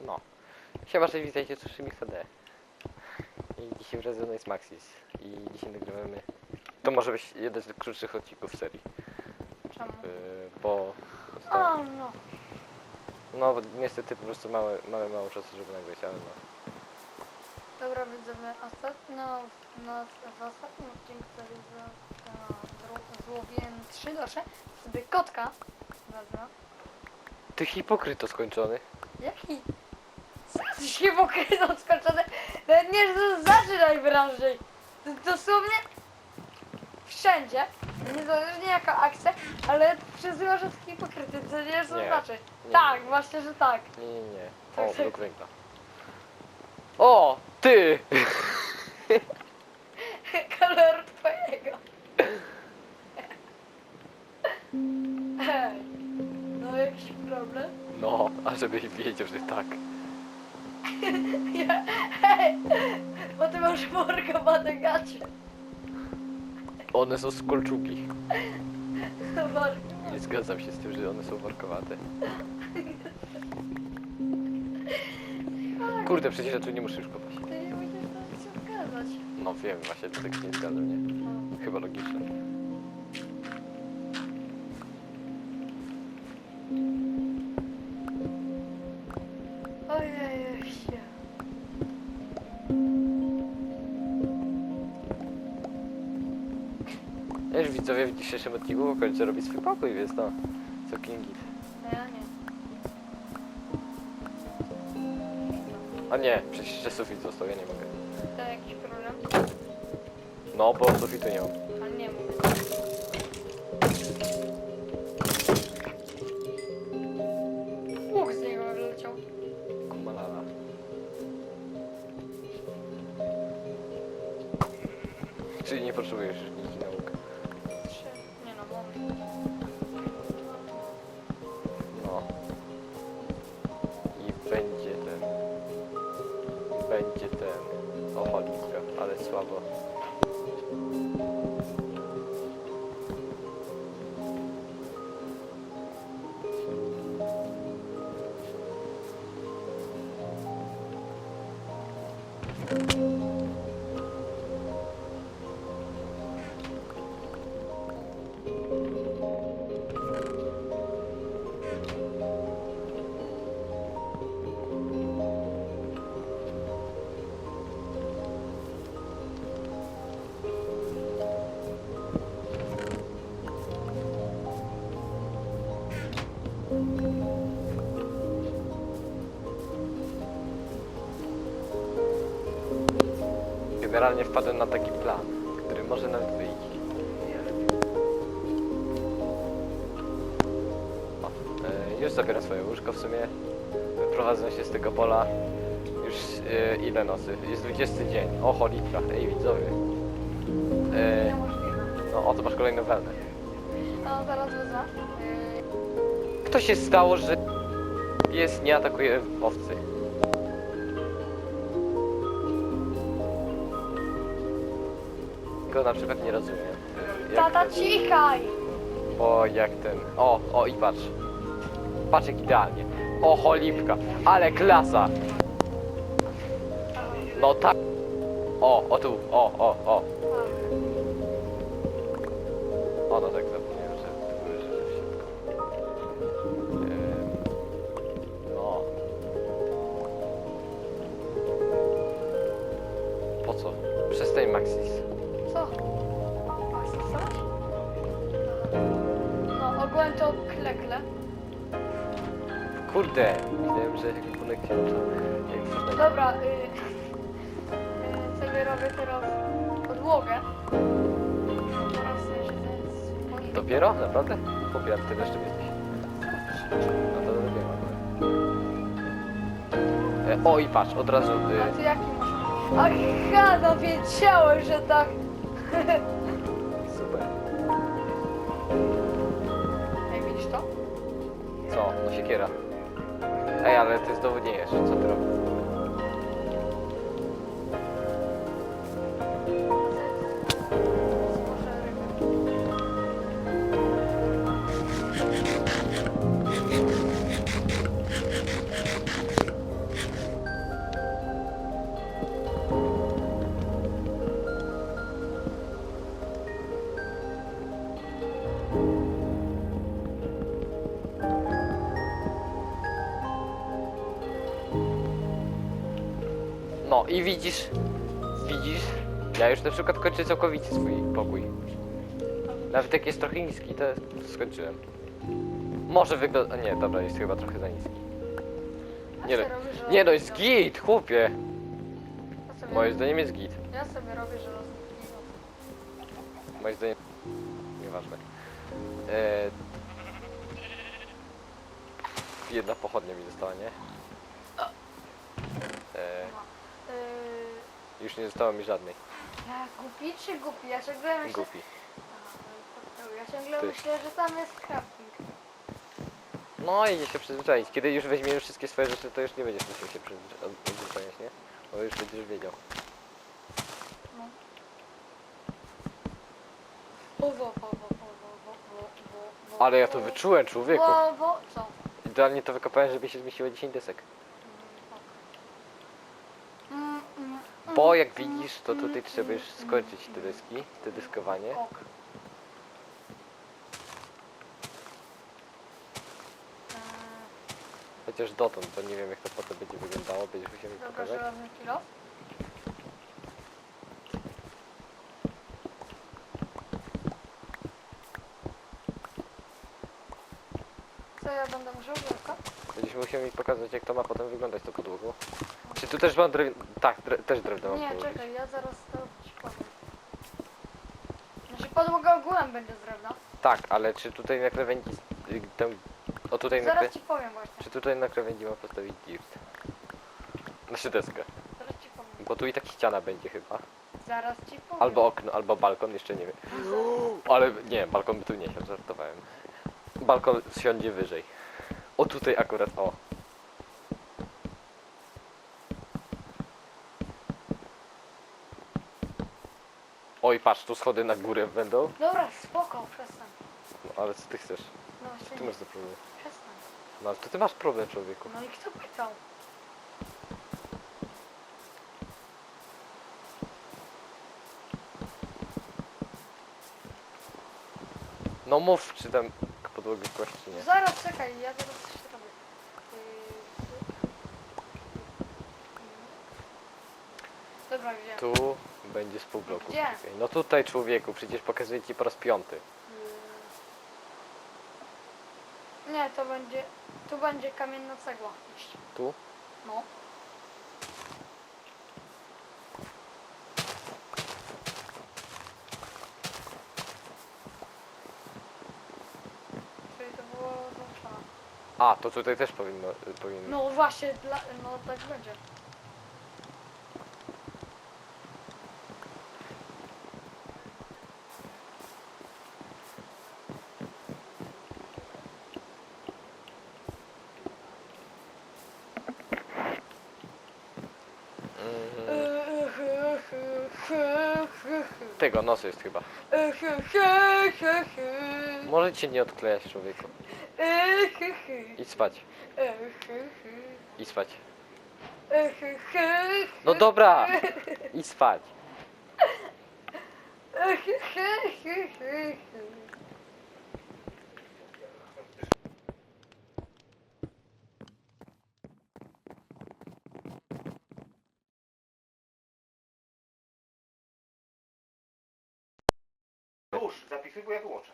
No. Siema, cześć, witajcie, słyszy mi HD. I dzisiaj wraz ze mną jest Maxis. I dzisiaj nagrywamy... To może być jeden z krótszych odcinków serii. Czemu? Yy, bo... O, no. No, niestety po prostu małe, małe, mało czasu, żeby nagrać, ale no. Dobra, widzowie, ostatnio, no, w ostatnim odcinku to widzę, no, zło- złowiłem trzy dosze, sobie kotka wezmę. Ty hipokryto skończony. Jaki? Pokryto skończone? Nawet nie zaczynaj. D- Dosłownie wszędzie, niezależnie jaka akcja, ale przyzywa, że taki pokryty, co nie to Nie, znaczy. nie. Tak, właśnie, że tak. Nie, nie, nie. Tak, O, tak. O, ty! Workowane gacie. One są z kolczugi. Nie zgadzam się z tym, że one są workowate. Kurde, przecież ja tu nie muszę już kopać. Ty nie musisz się zgadzać. No wiem, właśnie to tak się nie zgadzam, nie? No. Chyba logiczne. Widzowie w dzisiejszym odcinku w końcu robi swój pokój, więc no, całkiem git. A ja nie. A nie, przecież jeszcze sufit został, ja nie mogę. To jakiś problem? No, bo sufitu nie mam. Ale nie mówię. Łuk z niego wyleciał. Kumalala. Czyli nie potrzebujesz nic ale słabo. Generalnie wpadłem na taki plan, który może nawet wyjść. O, e, już zabieram swoje łóżko w sumie. Wyprowadzę się z tego pola. Już e, ile nocy? Jest 20 dzień. O, cholipka. Ej, widzowie. E, no, oto masz kolejną wełnę. No, zaraz wezmę. Yy, Kto się stało, że pies nie atakuje owcy? Go na przykład nie rozumiem. Jak- Tata, cichaj! O, jak ten. O, o i patrz. Patrz jak idealnie. O, cholipka. Ale klasa. No tak. O, o tu. O, o, o. O, no tak zapomniałem, Maxis. Co? Coś? No, ogółem to klekle. Kurde. Myślałem, że jak bunek się jak w Fortnite. Dobra, y, y, sobie robię teraz podłogę. Teraz sobie siedzę z moim... Dopiero? Naprawdę? Popieram tyle jeszcze jesteś. No to dopiero. E, o i patrz, od razu. A Y, ty jaki masz? Aha, no wiedziałem, że tak. super. Ej, widzisz to? Co? No siekiera. Ej, ale ty znowu nie jesz. Co ty robisz? No i widzisz, widzisz, ja już na przykład kończę całkowicie swój pokój. Nawet jak jest trochę niski, to skończyłem. Może wygląda... Nie, dobra, jest chyba trochę za niski. Nie, no, nie no, jest git, chłopie. Moim zdaniem jest git. Ja sobie robię, że roz... Moim zdaniem... Nieważne. Eee... Jedna pochodnia mi została, nie? Eee, Yy, już nie zostało mi żadnej. ja głupi czy głupi? Ja ciągle myślę... Głupi. A, Ja ciągle Ty. myślę, że tam jest crafting. No i się przyzwyczaić. Kiedy już weźmiemy wszystkie swoje rzeczy, to już nie będziesz musiał się przyzwycza- od- przyzwyczajać, nie? Bo już będziesz wiedział. No. O, wo, wo, wo, wo, wo, wo, wo, wo, wo, Ale ja to wyczułem, człowieku. Wo, wo, co? Idealnie to wykopałem, żeby się zmieściło 10 desek. Bo jak widzisz, to tutaj trzeba już skończyć te deski, te. Eee, Chociaż dotąd, to nie wiem jak to potem będzie wyglądało, będziesz musiał mi pokazać. kilo. Co ja będę musiał tylko? Będziesz musiał mi pokazać jak to ma potem wyglądać to podłogo. Czy tu też mam drewno? Tak, dre też drewno mam Nie, położyć. czekaj, ja zaraz to ci powiem. Znaczy podłoga ogółem będzie z drewna. Tak, ale czy tutaj na krawędzi... y, Tę... O tutaj na Zaraz ci powiem właśnie. Czy tutaj na krawędzi mam postawić dirt? Znaczy deskę. Zaraz ci powiem. Bo tu i tak ściana będzie chyba. Zaraz ci powiem. Albo okno, albo balkon, jeszcze nie wiem. Ale nie, balkon by tu nie siadł, żartowałem. Balkon siądzie wyżej. O tutaj akurat, o. Oj, patrz, tu schody na górę będą. Dobra, spoko, przestań. No, ale co ty chcesz? No Co właśnie ty masz za problem? przestań. No ale to ty masz problem, człowieku. No i kto pytał? No mów, czy tam podłogę kłaść, czy nie. Zaraz czekaj, ja zaraz coś robię. Yy, Dobra, gdzie? Tu będzie z pół bloku. Gdzie? No tutaj, człowieku, przecież pokazuję ci po raz piąty. Yy. Nie, to będzie. Tu będzie kamienna cegła. Tu? No. Czyli to było. A, to tutaj też powinno, powinno. No właśnie, dla, no tak będzie. tego nosu jest chyba. Może cię nie odklejać, człowieku. E, he, he. Idź spać. E, spać. No dobra! i spać. E. 你不要给我吃